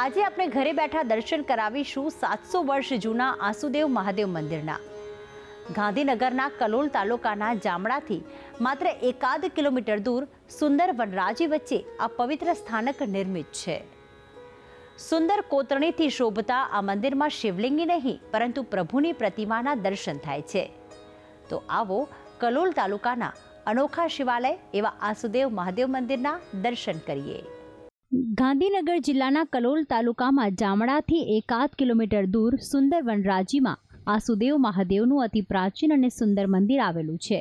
આજે આપણે ઘરે બેઠા દર્શન કરાવીશું સાતસો વર્ષ જૂના આસુદેવ મહાદેવ મંદિરના. ગાંધીનગરના કલોલ તાલુકાના જામડાથી માત્ર એકાદ કિલોમીટર દૂર સુંદર વનરાજી વચ્ચે આ પવિત્ર સ્થાનક નિર્મિત છે. સુંદર કોતરણીથી શોભતા આ મંદિરમાં શિવલિંગી નહીં, પરંતુ પ્રભુની પ્રતિમાના દર્શન થાય છે. તો આવો કલોલ તાલુકાના અનોખા શિવાલય એવા આસુદેવ મહાદેવ મંદિરના દર્શન કરીએ. ગાંધીનગર જિલ્લાના કલોલ તાલુકામાં જામડાથી એકાદ કિલોમીટર દૂર સુંદર વનરાજીમાં આસુદેવ મહાદેવનું અતિ પ્રાચીન અને સુંદર મંદિર આવેલું છે.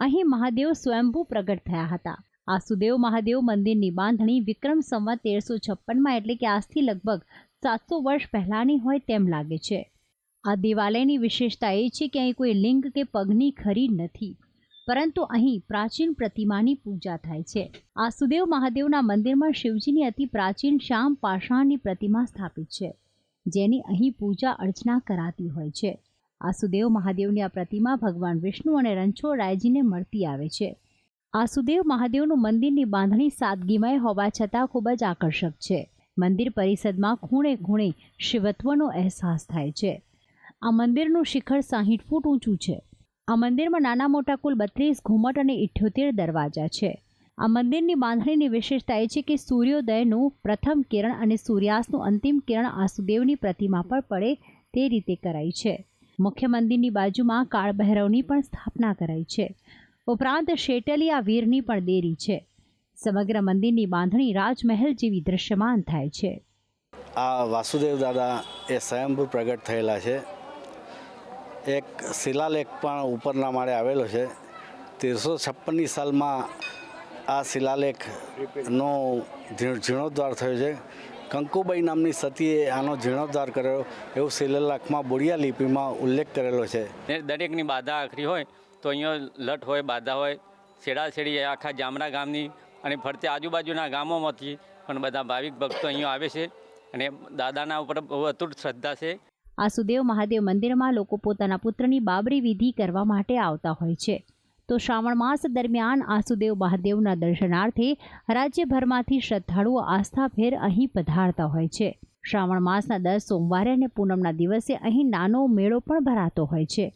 અહીં મહાદેવ સ્વયંભૂ પ્રગટ થયા હતા. આસુદેવ મહાદેવ મંદિરની બાંધણી વિક્રમ સંવત તેરસો છપ્પનમાં એટલે કે આજથી લગભગ સાતસો વર્ષ પહેલાંની હોય તેમ લાગે છે. આ દેવાલયની વિશેષતા એ છે કે અહીં કોઈ લિંગ કે પગની ખરી નથી. પરંતુ અહીં પ્રાચીન પ્રતિમાની પૂજા થાય છે. આ સુદેવ મહાદેવના મંદિરમાં શિવજીની અતિ પ્રાચીન શ્યામ પાષાણની પ્રતિમા સ્થાપિત છે, જેની અહીં પૂજા અર્ચના કરાતી હોય છે. આસુદેવ મહાદેવની આ પ્રતિમા ભગવાન વિષ્ણુ અને રણછોડરાયજીને મળતી આવે છે. આસુદેવ મહાદેવનું મંદિરની બાંધણી સાદગીમય હોવા છતાં ખૂબ જ આકર્ષક છે. મંદિર પરિષદમાં ખૂણે ખૂણે શિવત્વનો અહેસાસ થાય છે. આ મંદિરનું શિખર સાહીઠ ફૂટ ઊંચું છે. આ મંદિરમાં નાના મોટા કુલ બત્રીસ ઘુમટ અને ઇઠ્યોતેર દરવાજા છે. આ મંદિરની બાંધણીની વિશેષતા એ છે કે સૂર્યોદયનું પ્રથમ કિરણ અને સૂર્યાસ્તનું અંતિમ કિરણ આસુદેવની પ્રતિમા પર પડે તે રીતે કરાઈ છે. મુખ્ય મંદિરની બાજુમાં કાળભૈરવની પણ સ્થાપના કરાઈ છે. ઉપરાંત શેટલિયા વીરની પણ દેરી છે. સમગ્ર મંદિરની બાંધણી રાજમહેલ જેવી દ્રશ્યમાન થાય છે. આ વાસુદેવ દાદા એ સ્વયંભૂ પ્રગટ થયેલા છે. એક શિલાલેખ પણ ઉપરના માળે આવેલો છે. તેરસો છપ્પનની સાલમાં આ શિલાલેખનો જીર્ણોદ્ધાર થયો છે. કંકુબાઈ નામની સતીએ આનો જીર્ણોદ્ધાર કર્યો એવું શિલાલેખમાં બોડિયા લિપિમાં ઉલ્લેખ કરેલો છે. દરેકની બાધા આખરી હોય તો અહીંયા લટ હોય, બાધા હોય, છેડા છેડી આખા જામરા ગામની અને ફરતે આજુબાજુના ગામોમાંથી પણ બધા ભાવિક ભક્તો અહીંયા આવે છે અને દાદાના ઉપર બહુ અતૂટ શ્રદ્ધા છે. આસુદેવ મહાદેવ મંદિરમાં લોકો પોતાના પુત્રની બાબરી વિધિ કરવા માટે આવતા હોય છે. તો શ્રાવણ માસ દરમિયાન આસુદેવ મહાદેવના દર્શનાર્થે રાજ્યભરમાંથી શ્રદ્ધાળુઓ આસ્થાભેર અહીં પધારતા હોય છે. શ્રાવણ માસના દર સોમવારે અને પૂનમના દિવસે અહીં નાનો મેળો પણ ભરાતો હોય છે.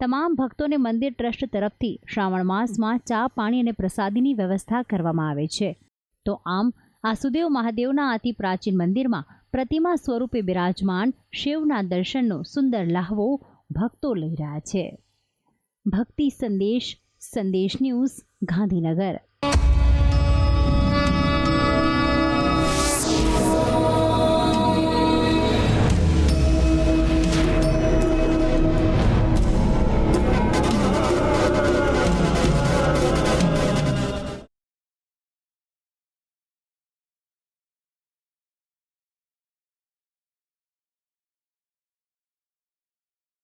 તમામ ભક્તોને મંદિર ટ્રસ્ટ તરફથી શ્રાવણ માસમાં ચા, પાણી અને પ્રસાદીની વ્યવસ્થા કરવામાં આવે છે. તો આમ આસુદેવ મહાદેવના અતિ પ્રાચીન મંદિરમાં પ્રતિમા સ્વરૂપે બિરાજમાન શિવના દર્શનનો સુંદર લહાવો ભક્તો લઈ રહ્યા છે. ભક્તિ સંદેશ સંદેશ ન્યૂઝ ગાંધીનગર.